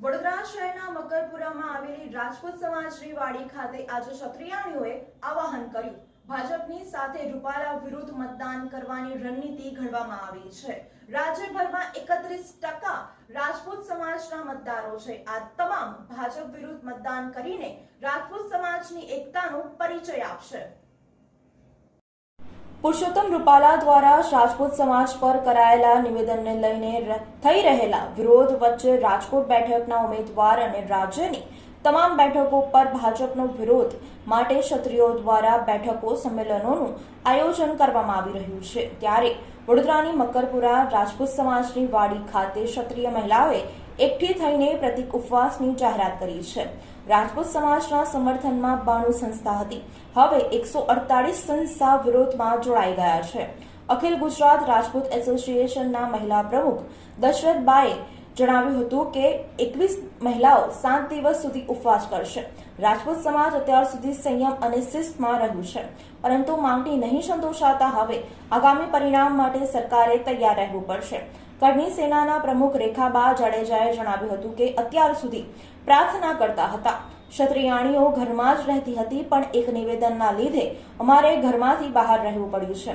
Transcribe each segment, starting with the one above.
વડોદરા શહેરના મકરપુરામાં આવેલી રાજપૂત સમાજની વાડી ખાતે આજે ક્ષત્રિયાણીઓએ આવાહન કર્યું. ભાજપની સાથે રૂપાલા વિરુદ્ધ મતદાન કરવાની રણનીતિ ઘડવામાં આવી છે. રાજ્યભરમાં એકત્રીસ ટકા રાજપૂત સમાજના મતદારો છે. આ તમામ ભાજપ વિરુદ્ધ મતદાન કરીને રાજપૂત સમાજની એકતાનો પરિચય આપશે. પુરુષોત્તમ રૂપાલા દ્વારા રાજપૂત સમાજ પર કરાયેલા નિવેદનને લઈને થઈ રહેલા વિરોધ વચ્ચે રાજકોટ બેઠકના ઉમેદવાર અને રાજ્યની તમામ બેઠકો પર ભાજપનો વિરોધ માટે ક્ષત્રિયો દ્વારા બેઠકો સંમેલનોનું આયોજન કરવામાં આવી રહ્યું છે. ત્યારે વડોદરાની મકરપુરા રાજપૂત સમાજની વાડી ખાતે ક્ષત્રિય મહિલાઓએ એકઠી થઈને પ્રતિક ઉપવાસની જાહેરાત કરી છે. રાજપૂત સમાજના સમર્થનમાં બાણું સંસ્થા હતી. હવે એકસો અડતાલીસ સંસ્થા વિરોધમાં જોડાઈ ગયા છે. અખિલ ગુજરાત રાજપૂત એસોસિએશનના મહિલા પ્રમુખ દશરથબાએ જણાવ્યું હતું કે એકવીસ મહિલાઓ સાત દિવસ સુધી ઉપવાસ કરશે. રાજપૂત સમાજ અત્યાર સુધી સંયમ અને શિસ્તમાં રહ્યું છે. પરંતુ માંગણી નહીં સંતોષાતા હવે આગામી પરિણામ માટે સરકારે તૈયાર રહેવું પડશે. કરણી સેનાના પ્રમુખ રેખાબા જાડેજાએ જણાવ્યું હતું કે અત્યાર સુધી પ્રાર્થના કરતા હતા. ક્ષત્રિયાણીઓ ઘરમાં જ રહેતી હતી, પણ એક નિવેદનના લીધે અમારે ઘરમાંથી બહાર રહેવું પડ્યું છે.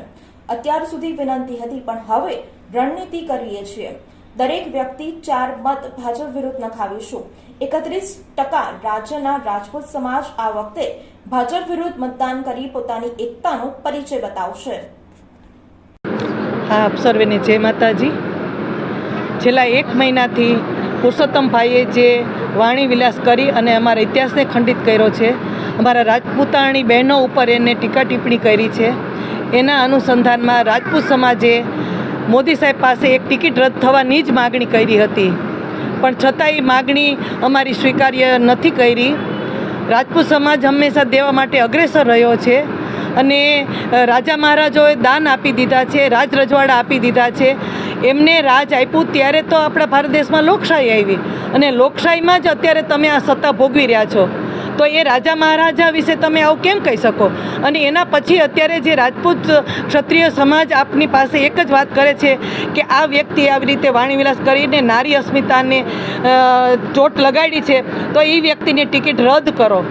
અત્યાર સુધી વિનંતી હતી, પણ હવે રણનીતિ કરીએ છીએ. દરેક વ્યક્તિ ચાર મત ભાજપ વિરુદ્ધ નખાવીશું. એકત્રીસ ટકા રાજ્યના રાજપૂત સમાજ આ વખતે ભાજપ વિરુદ્ધ મતદાન કરી પોતાની એકતાનો પરિચય બતાવશે. હા આપ સર્વેને જય માતાજી. છેલ્લા એક મહિનાથી પુરુષોત્તમભાઈએ જે વાણી વિલાસ કરી અને અમારા ઇતિહાસને ખંડિત કર્યો છે, અમારા રાજપૂતાણી બહેનો ઉપર એને ટીકા ટિપ્પણી કરી છે. એના અનુસંધાનમાં રાજપૂત સમાજે મોદી સાહેબ પાસે એક ટિકિટ રદ થવાની જ માગણી કરી હતી. પણ છતાં એ માગણી અમારી સ્વીકાર્ય નથી કરી. રાજપૂત સમાજ હંમેશા દેવા માટે અગ્રેસર રહ્યો છે અને રાજા મહારાજોએ દાન આપી દીધા છે, રાજ રજવાડા આપી દીધા છે. એમને રાજ આપ્યું ત્યારે તો આપણા ભારત દેશમાં લોકશાહી આવી. અને લોકશાહીમાં જ અત્યારે તમે આ સત્તા ભોગવી રહ્યા છો. તો એ રાજા મહારાજા વિશે તમે આવું કેમ કહી શકો? અને એના પછી અત્યારે જે રાજપૂત ક્ષત્રિય સમાજ આપની પાસે એક જ વાત કરે છે કે આ વ્યક્તિ આવી રીતે વાણીવિલાસ કરીને નારી અસ્મિતાને ચોટ લગાડી છે, તો એ વ્યક્તિની ટિકિટ રદ કરો.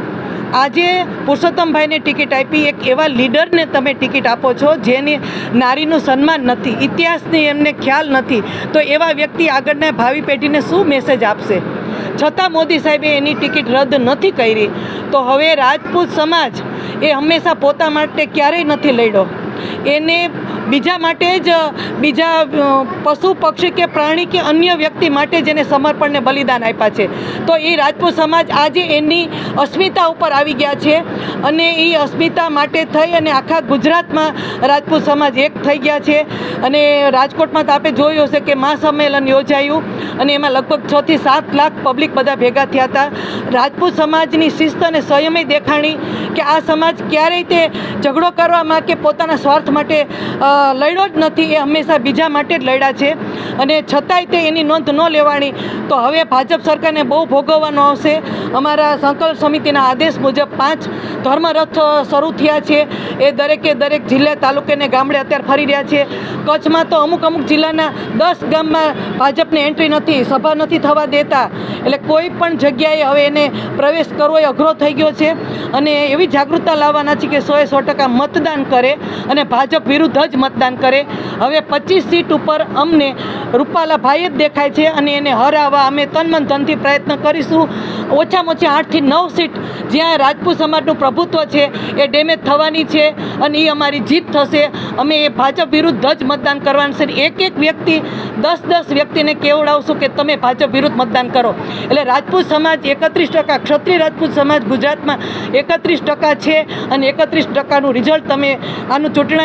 આજે પુરુષોત્તમભાઈને ટિકિટ આપી એક એવા લીડરને તમે ટિકિટ આપો છો જેની નારીનું સન્માન નથી, ઇતિહાસની એમને ખ્યાલ નથી. તો એવા વ્યક્તિ આગળના ભાવિ પેઢીને શું મેસેજ આપશે? છતાં મોદી સાહેબે એની ટિકિટ રદ નથી કરી. તો હવે રાજપૂત સમાજ એ હંમેશા પોતા માટે ક્યારેય નથી લડ્યો. એને બીજા માટે જ, બીજા પશુ પક્ષી કે પ્રાણી કે અન્ય વ્યક્તિ માટે જ એને સમર્પણને બલિદાન આપ્યા છે. તો એ રાજપૂત સમાજ આજે એની અસ્મિતા ઉપર આવી ગયા છે અને એ અસ્મિતા માટે થઈ અને આખા ગુજરાતમાં રાજપૂત સમાજ એક થઈ ગયા છે. અને રાજકોટમાં તો આપણે જોયું હશે કે મહાસંમેલન યોજાયું અને એમાં લગભગ છથી સાત લાખ પબ્લિક બધા ભેગા થયા હતા. રાજપૂત સમાજની શિસ્ત અને સંયમે દેખાણી કે આ સમાજ ક્યારેય તે ઝઘડો કરવામાં કે પોતાના સ્વાર્થ માટે લડ્યો જ નથી, એ હંમેશા બીજા માટે જ લડ્યા છે. અને છતાંય તે એની નોંધ ન લેવાની તો હવે ભાજપ સરકારને બહુ ભોગવવાનો આવશે. અમારા સંકલ્પ સમિતિના આદેશ મુજબ પાંચ ધર્મરથ શરૂ થયા છે. એ દરેકે દરેક જિલ્લા તાલુકે ને ગામડે અત્યારે ફરી રહ્યા છે. કચ્છમાં તો અમુક અમુક જિલ્લાના દસ ગામમાં ભાજપને એન્ટ્રી નથી, સભા નથી થવા દેતા. એટલે કોઈ પણ જગ્યાએ હવે એને પ્રવેશ કરવો એ અઘરો થઈ ગયો છે. અને એવી જાગૃતતા લાવવાના છે કે સોએ સો ટકા મતદાન કરે અને ભાજપ વિરુદ્ધ જ મતદાન કરે. હવે પચીસ સીટ ઉપર અમને રૂપાલા ભાઈ જ દેખાય છે અને એને હરાવવા અમે તનમન ધનથી પ્રયત્ન કરીશું. ઓછામાં ઓછી આઠથી નવ સીટ જ્યાં રાજપૂત સમાજનું પ્રભુત્વ છે એ ડેમેજ થવાની છે અને એ અમારી જીત થશે. અમે એ ભાજપ વિરુદ્ધ જ મતદાન કરવાનું છે. એક એક વ્યક્તિ, દસ દસ વ્યક્તિને કેવડાવશું કે તમે ભાજપ વિરુદ્ધ મતદાન કરો. એટલે રાજપૂત સમાજ એકત્રીસ ટકા, ક્ષત્રિય રાજપૂત સમાજ ગુજરાતમાં એકત્રીસ ટકા છે અને એકત્રીસ ટકાનું રિઝલ્ટ તમે આનું ચૂંટણા പറ്റണ